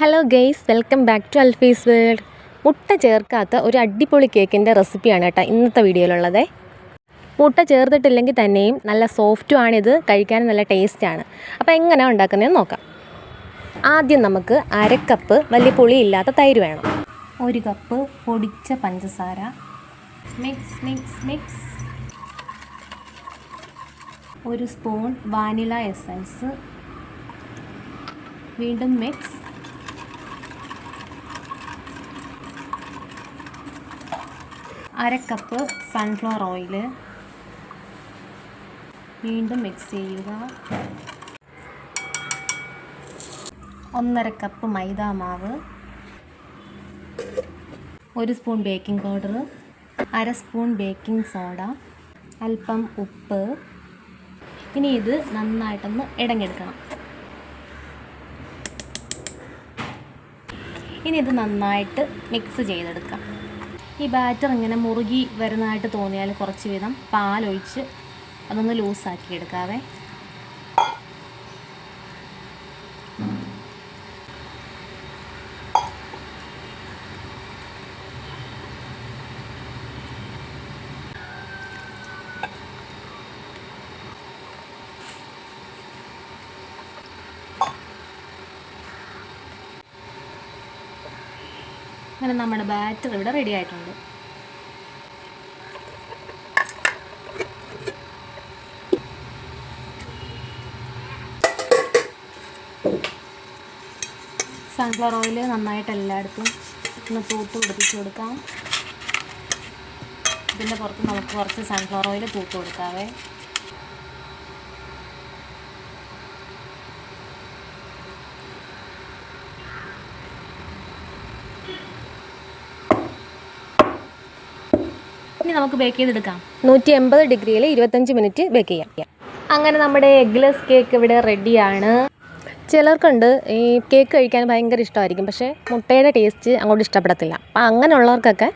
Hello guys welcome back to Alfi's world മുട്ട ചേർക്കാത്ത ഒരു അടിപൊളി കേക്കിന്റെ റെസിപ്പിയാണ് കേട്ടോ ഇന്നത്തെ വീഡിയോയിലുള്ളത്. മുട്ട ചേർത്തിട്ടില്ലെങ്കിൽ തന്നെയും നല്ല സോഫ്റ്റും ആണിത് കഴിക്കാൻ നല്ല ടേസ്റ്റാണ് അപ്പോൾ എങ്ങനെ ഉണ്ടാക്കുന്നതെന്ന് നോക്കാം. ആദ്യം നമുക്ക് അരക്കപ്പ് വലിയ പുളിയില്ലാത്ത തൈര് വേണം. ഒരു കപ്പ് പൊടിച്ച പഞ്ചസാര. മിക്സ് മിക്സ് മിക്സ് ഒരു സ്പൂൺ വാനില എസൻസ് വീണ്ടും മിക്സ് അര കപ്പ് സൺഫ്ലവർ ഓയിൽ വീണ്ടും മിക്സ് ചെയ്യുക. ഒന്നര കപ്പ് മൈദ മാവ്. ഒരു സ്പൂൺ ബേക്കിംഗ് പൗഡർ അര സ്പൂൺ ബേക്കിംഗ് സോഡ അല്പം ഉപ്പ്. ഇനി ഇത് നന്നായിട്ടൊന്ന് ഇടഞ്ഞെടുക്കണം. ഇനി ഇത് നന്നായിട്ട് മിക്സ് ചെയ്തെടുക്കാം. ഈ ബാറ്റർ ഇങ്ങനെ മുറുകി വരുന്നതായിട്ട് തോന്നിയാൽ കുറച്ച് വീതം പാലൊഴിച്ച് അതൊന്ന് ലൂസാക്കി എടുക്കാവേ. അങ്ങനെ നമ്മുടെ ബാറ്റർ ഇവിടെ റെഡി ആയിട്ടുണ്ട്. സൺഫ്ലവർ ഓയിൽ നന്നായിട്ട് എല്ലായിടത്തും ഒന്ന് തൂത്ത് പിടിപ്പിച്ച് കൊടുക്കാം. ഇതിന്റെ പുറത്ത് നമുക്ക് കുറച്ച് സൺഫ്ലവർ ഓയിൽ തൂത്ത് കൊടുക്കാവേ. ഇനി നമുക്ക് ബേക്ക് ചെയ്തെടുക്കാം. നൂറ്റി എൺപത് ഡിഗ്രിയിൽ ഇരുപത്തഞ്ച് മിനിറ്റ് ബേക്ക് ചെയ്യാം. അങ്ങനെ നമ്മുടെ എഗ്ലെസ് കേക്ക് ഇവിടെ റെഡിയാണ് ചിലർക്കുണ്ട് ഈ കേക്ക് കഴിക്കാൻ ഭയങ്കര ഇഷ്ടമായിരിക്കും പക്ഷേ മുട്ടയുടെ ടേസ്റ്റ് അങ്ങോട്ട് ഇഷ്ടപ്പെടത്തില്ല. അപ്പം അങ്ങനെയുള്ളവർക്കൊക്കെ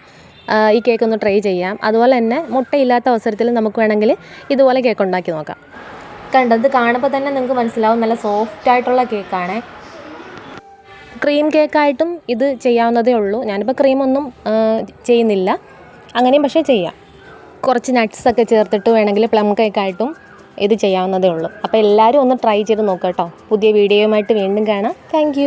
ഈ കേക്ക് ഒന്ന് ട്രൈ ചെയ്യാം. അതുപോലെ തന്നെ മുട്ടയില്ലാത്ത അവസരത്തിൽ നമുക്ക് വേണമെങ്കിൽ ഇതുപോലെ കേക്ക് ഉണ്ടാക്കി നോക്കാം. കണ്ടത് കാണുമ്പോൾ തന്നെ നിങ്ങൾക്ക് മനസ്സിലാവും നല്ല സോഫ്റ്റ് ആയിട്ടുള്ള കേക്കാണ് ക്രീം കേക്കായിട്ടും ഇത് ചെയ്യാവുന്നതേ ഉള്ളൂ. ഞാനിപ്പോൾ ക്രീമൊന്നും ചെയ്യുന്നില്ല. അങ്ങനെയും പക്ഷേ ചെയ്യാം. കുറച്ച് നട്ട്സൊക്കെ ചേർത്തിട്ട് വേണമെങ്കിൽ പ്ലം കേക്കായിട്ടും ഇത് ചെയ്യാവുന്നതേ ഉള്ളൂ. അപ്പോൾ എല്ലാവരും ഒന്ന് ട്രൈ ചെയ്ത് നോക്കാം കേട്ടോ. പുതിയ വീഡിയോയുമായിട്ട് വീണ്ടും കാണാം. താങ്ക്